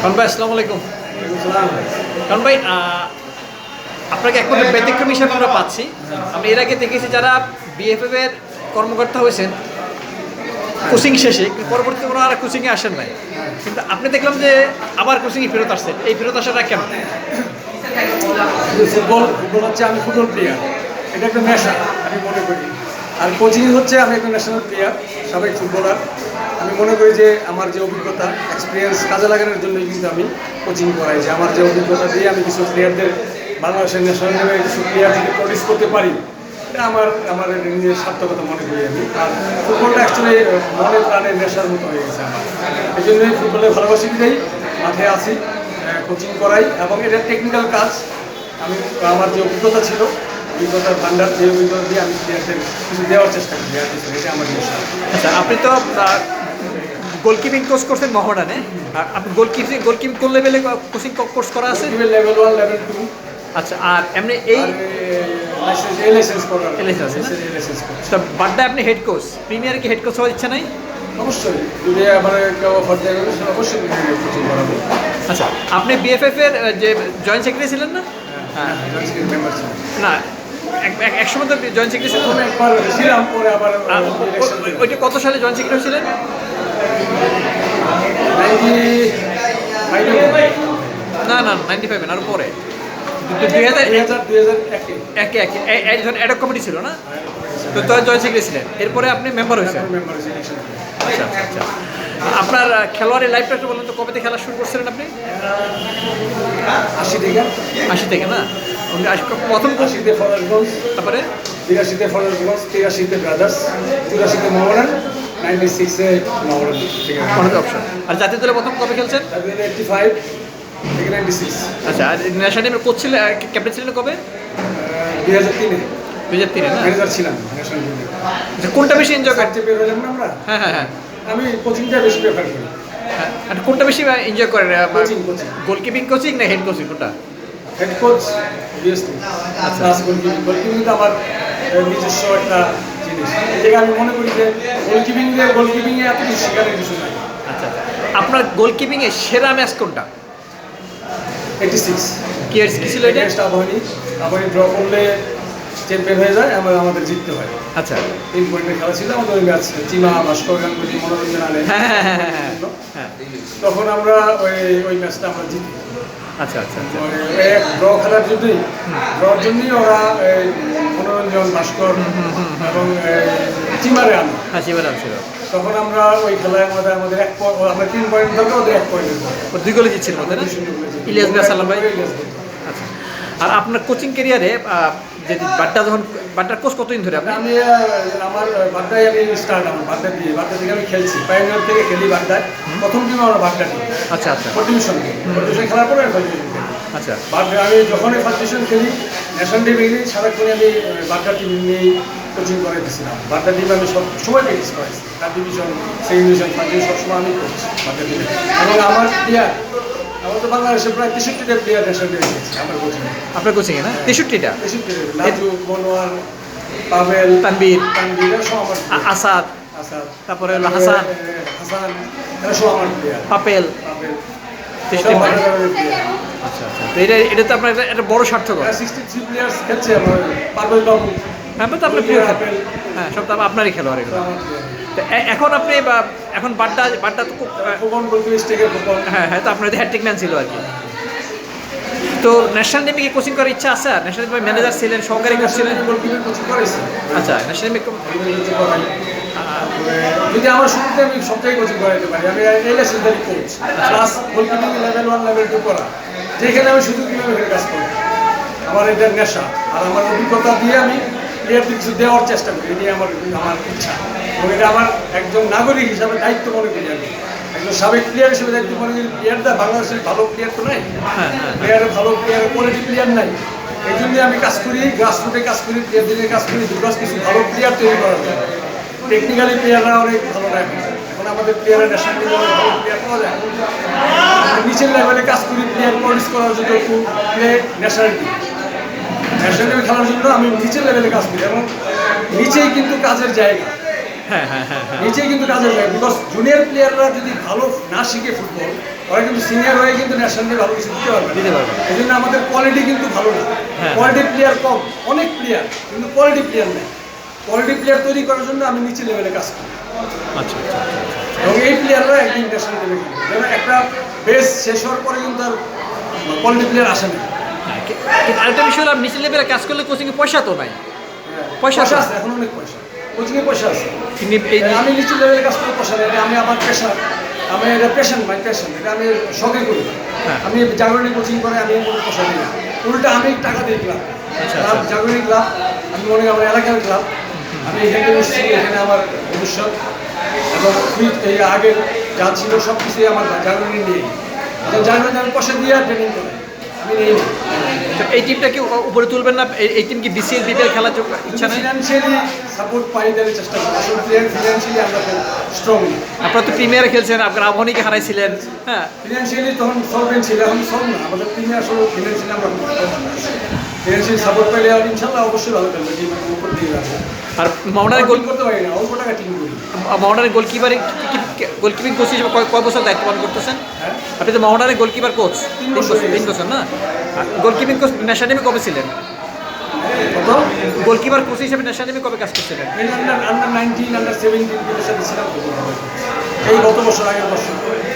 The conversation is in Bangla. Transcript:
কারণ ভাই, আসসালামু আলাইকুম। কারণ ভাই আপনাকে এক ব্যতিক্রম হিসাবে আমরা পাচ্ছি। আমি এর আগে দেখেছি যারা বিএফএফ এর কর্মকর্তা হয়েছেন, কোচিং শেষে, কিন্তু পরবর্তীতে কোনো আর কোচিংয়ে আসেন নাই। কিন্তু আপনি দেখলাম যে আবার কোচিংয়ে ফেরত আসছেন। এই ফেরত আসাটা কেন ফুটবল ফুটবল হচ্ছে আমি ফুটবল প্লেয়ার এটা একটা নেশা, আমি মনে করি। আর কোচিং হচ্ছে আমি একটা ন্যাশনাল প্লেয়ার সাবেক ফুটবলার। আমি মনে করি যে আমার যে অভিজ্ঞতা এক্সপিরিয়েন্স কাজে লাগানোর জন্যই কিন্তু আমি কোচিং করাই। যে আমার যে অভিজ্ঞতা দিয়ে আমি কিছু প্লেয়ারদের বাংলাদেশের ন্যাশনাল লেভেলে কিছু প্লেয়ার যদি প্রডিউস করতে পারি, এটা আমার আমার নিজের সার্থকতা মনে করি আমি। আর ফুটবলটা অ্যাকচুয়ালি মনে প্রাণের নেশার মতো হয়ে গেছে আমার। এই জন্যই ফুটবলে ভালোবাসি দিয়েই মাঠে আসি কোচিং করাই, এবং এটা টেকনিক্যাল কাজ। আমি, আমার যে অভিজ্ঞতা ছিল, অভিজ্ঞতার ভান্ডার যে অভিজ্ঞতা দিয়ে আমি প্লেয়ারদের কিছু দেওয়ার চেষ্টা করি, আর কিছু এটা আমার নেশা। আচ্ছা আপনি তো গোলকিপিং কোর্স করছেন মহড়ানে আর আপনি গোলকিপিং গোলকিপিং কোন লেভেলে কোচিং কোর্স করা আছে? লেভেল ওয়ান লেভেল টু আচ্ছা আর এমনি এই না? বাড্ডা আপনি হেড কোচ প্রিমিয়ারে কি হেড কোচ হওয়ার ইচ্ছা নাই? অবশ্যই। যদি আমার কেউ অফার দেয় অবশ্যই কোচিং করাবো। আচ্ছা আপনি বিএফএফ এর যে জয়েন্ট সেক্রেটারি ছিলেন না? হ্যাঁ না এক- এক- একসময় তো জয়েন্ট সেক্রেটারি ছিলেন একবার ছিলাম পরে আবার ওইটা কত সালে জয়েন্ট সেক্রেটারি ছিলেন? না না নাইনটি ফাইভ আরও পরে। দুই হাজার একে। একে একে। একজন অ্যাডক কমিটি ছিল না? তো তো জয়েন্ট সেক্রেটারি ছিলেন এরপরে আপনি মেম্বার হয়েছেন। আচ্ছা আচ্ছা আচ্ছা। আপনার আহ, খেলোয়াড়ের লাইফটা একটু বলুন তো কবে থেকে খেলা শুরু করছিলেন আপনি? আশি থেকে। আশি থেকে না? প্রথম আশিতে ফরাজগঞ্জ তারপরে? বিরাশিতে ফরাজগঞ্জ তিরাশিতে ব্রাদার্স চুরাশিতে মোহামেডান নাইনটি সিক্সে অপশন আর জাতীয় দলে প্রথম কবে খেলছেন? এইটটি ফাইভ থেকে নাইনটি সিক্স আচ্ছা আর ন্যাশনাল টিমের কোচ ছিলেন ক্যাপ্টেন ছিলেন কবে? দুই হাজার তিনে। দুই হাজার তিনে না? ম্যানেজার ছিলাম ন্যাশনাল টিমে। আচ্ছা, কোনটা বেশি এনজয় করেন? বের হলাম না আমরা? হ্যাঁ হ্যাঁ হ্যাঁ। আমি কোচিংটা বেশি প্রেফার করি। হ্যাঁ আর কোনটা বেশি এনজয় করেন. গোলকিপিং কোচিং না হেড কোচিং কোনটা? হেড কোচ বিএসটি প্লাস গোলকিপিং গোলকিপিং তো আমার নিজস্ব একটা জিনিস এই আমি মনে করি যে গোলকিপিং দিয়ে গোলকিপিংয়ে এত কিছু শেখানোর কিছু নাই। আচ্ছা আচ্ছা। আপনার গোলকিপিং এর সেরা ম্যাচ কোনটা? এইটি সিক্স কি ছিল এটা? আবাহনী। আবাহনী ড্র করলে চ্যাম্পিয়ন হয়ে যায় আমার আমাদের জিততে হয়। আচ্ছা। তিন পয়েন্টের খেলা ছিল আমাদের ওই ম্যাচ চিমা ভাস্কর গাঙ্গুলি মনোরঞ্জন আনে হ্যাঁ হ্যাঁ হ্যাঁ তখন আমরা ওই ওই ম্যাচটা আমরা জিতি। আচ্ছা আচ্ছা আচ্ছা। ড্র খেলার জন্যই। ড্রর জন্যই ওরা মনোরঞ্জন ভাস্কর এবং এই চিমারে আনে হ্যাঁ তখন আমরা ওই খেলায় আমাদের আমাদের এক পয়েন্ট আমরা তিন পয়েন্ট দরকার ওদের এক পয়েন্ট দুই গোলে জিতছিল ইলিয়াস ভাই সালাম ভাই। আচ্ছা। আর আপনার কোচিং ক্যারিয়ারে যে বাড্ডা যখন বাড্ডার কোচ কতদিন ধরে আপনি? আমি আমার বাড্ডায় আমি স্টার্ট আমার বাড্ডা দিয়ে বাড্ডা থেকে আমি খেলছি। পাইনিয়র থেকে খেলি বাড্ডায়। প্রথম টিম আমার বাড্ডা আচ্ছা আচ্ছা। কন্ট্রিবিউশন কন্ট্রিবিউশন খেলার পরে আচ্ছা। আমি যখনই ফার্স্ট ডিভিশন খেলি ন্যাশনাল টিমে গেলি সারাক্ষণই আমি আহ, বাড্ডা টিম নিয়েই কোচিং করাইতেছিলাম বাড্ডা টিম আমি সব সময় প্র্যাকটিস করাইছি third division second division first division সবসময় আমি করছি বাড্ডা টিমে এবং আমার প্লেয়ার আমার তো বাংলাদেশে প্রায় তেষট্টিটা প্লেয়ার ন্যাশনাল টিমে গেছি আমার কোচিং আপনার কোচিংয়ে না? তেষট্টিটা? তেষট্টি লাজু মনোয়ার তানবীর তানবীর এরা সব আমার আসাদ। আসাদ। তারপরে হাসান। হাসান এরা সব আমার প্লেয়ার পাপেল। পাভেল তেষট্টি আচ্ছা আচ্ছা। তো এটা এটা তো আপনার একটা- বড় সার্থকতা। সিক্সটি থ্রি প্লেয়ার্স খেলছে আমার পারভেজ বাবু। হ্যাঁ তো আপনার প্রিয় খেলোয়াড়। হ্যাঁ সব তো আপনারই খেলোয়াড় এগুলো এখন আপনি বা এখন বাড্ডা বাড্ডা তো খোকন হ্যাঁ। হ্যাঁ তো আপনার হ্যাট্রিক ম্যান ছিল আর কি। তো ন্যাশনাল টিমে কি কোচিং করার ইচ্ছা আছে? আর ন্যাশনাল টিমে ম্যানেজার ছিলেন সহকারী কোচ ছিলেন? আচ্ছা ন্যাশনাল টিমে যদি আমার শুরুতে আমি সব জায়গায় কোচিং করাইতে পারি আমি এই লেসেন্টারি coach plus level one level two করা। যেখানে আমি শুধু কীভাবে ওখানে কাজ করি আমার এটা নেশা। আর আমার অভিজ্ঞতা দিয়ে আমি প্লেয়ারদের কিছু দেওয়ার চেষ্টা করি। এটাই আমার আমার ইচ্ছা। এবং এটা আমার একজন নাগরিক হিসাবে দায়িত্ব মনে করি আমি। একজন সাবেক প্লেয়ার হিসেবে দায়িত্ব মনে করি। প্লেয়ারটা বাংলাদেশের ভালো প্লেয়ার তো নাই। হ্যাঁ হ্যাঁ। প্লেয়ারের ভালো প্লেয়ার কোয়ালিটি প্লেয়ার নাই। এই জন্য আমি কাজ করি গ্রাসরুটে কাজ করি প্লেয়ারদের নিয়ে কাজ করি বিকজ কিছু ভালো প্লেয়ার তৈরি করার জন্য। টেকনিক্যালি প্লেয়াররা অনেক ভালো এখন আমাদের প্লেয়ারের ন্যাশনাল টিমে ভালো প্লেয়ার পাওয়া যায়। নিচের লেভেলে কাজ করি প্লেয়ার প্রডিউস করার জন্য একটু ন্যাশনাল টিম ন্যাশনাল টিমে খেলার জন্য আমি নিচের লেভেলে কাজ করি এবং নিচেই কিন্তু কাজের জায়গা। হ্যাঁ হ্যাঁ হ্যাঁ নিচেই কিন্তু কাজে যায় বিকজ জুনিয়র প্লেয়াররা যদি ভালো না শিখে ফুটবল ওরা কিন্তু সিনিয়র হয়ে কিন্তু ন্যাশনালে ভালো কিছু দিতে পারবে দিতে পারবে। এই জন্য আমাদের কোয়ালিটি কিন্তু ভালো না। কোয়ালিটি প্লেয়ার কম অনেক প্লেয়ার কিন্তু কোয়ালিটি প্লেয়ার নেই। কোয়ালিটি প্লেয়ার তৈরি করার জন্য আমি নিচে লেভেলে কাজ করি। আচ্ছা আচ্ছা আচ্ছা, আচ্ছা। এবং এই প্লেয়াররা একদিন ন্যাশনাল লেভেলে যেমন একটা বেস শেষ হওয়ার পরে কিন্তু আর কোয়ালিটি প্লেয়ার আসে না। হ্যাঁ, কিন্তু আরেকটা বিষয় হলো নিচের লেভেলে কাজ করলে কোচিংয়ে পয়সা তো নাই পয়সা পয়সা আছে। এখন অনেক পয়সা। কোচিংয়ে পয়সা আছে। আমি নিচু লেভেলে কাজ করে পয়সা নেই আমি আমার পেশা আমি এটা পেশন মাই পেশন এটা আমি শখে করি। হ্যাঁ। আমি জাগরণী কোচিং করে আমি কোনো পয়সা দিই না। উল্টা আমি টাকা দিই ক্লাব। জাগরণী ক্লাব আমি মনে আমার এলাকার ক্লাব আমি এখানে এসেছি এখানে আমার ভবিষ্যৎ এবং ফিট এই আগের যা ছিল সব কিছুই আমার জাগরণী নিয়ে। জাগরণী আমি পয়সা দিয়ে ট্রেনিং করে আমি নেই। না তো এই টিমটা কি উপরে তুলবেন না? এই- টিম কি বিসিএল বিপিএল খেলার ইচ্ছা নেই? ফিনান্সিয়ালি সাপোর্ট পাই দেওয়ার চেষ্টা করি। আসলে প্লেয়ার ফিনান্সিয়ালি আমরা স্ট্রং আপনারা তো প্রিমিয়ারে খেলছেন আপনার আবহানিকে হারাইছিলেন। হ্যাঁ। ফিনান্সিয়ালি তখন সলভেন্ট ছিল এখন সলভ না। আমাদের টিমে আসলে ফিনান্সিয়ালি আমরা সাপোর্ট পেলে আর ইনশাল্লাহ অবশ্যই ভালো খেলবে টিম উপর দিয়ে যাবে। আর মাউনারের গোল করতে পারি না অল্প টাকা টিম করি। মাউনারের গোলকিপারে গোলকিপিং কোচ হিসেবে কয়- বছর দায়িত্ব পালন করতেছেন? হ্যাঁ? আপনি তো মাউনারের গোলকিপার কোচ। তিন বছর তিন বছর না? গোলকিপিং কোচ ন্যাশনাল টিমে কবে ছিলেন? গোলকিপার কোচ হিসেবে ন্যাশনাল টিমে কবে কাজ করছিলেন? Under nineteen under seventeen. এই গত বছর আগের বছর।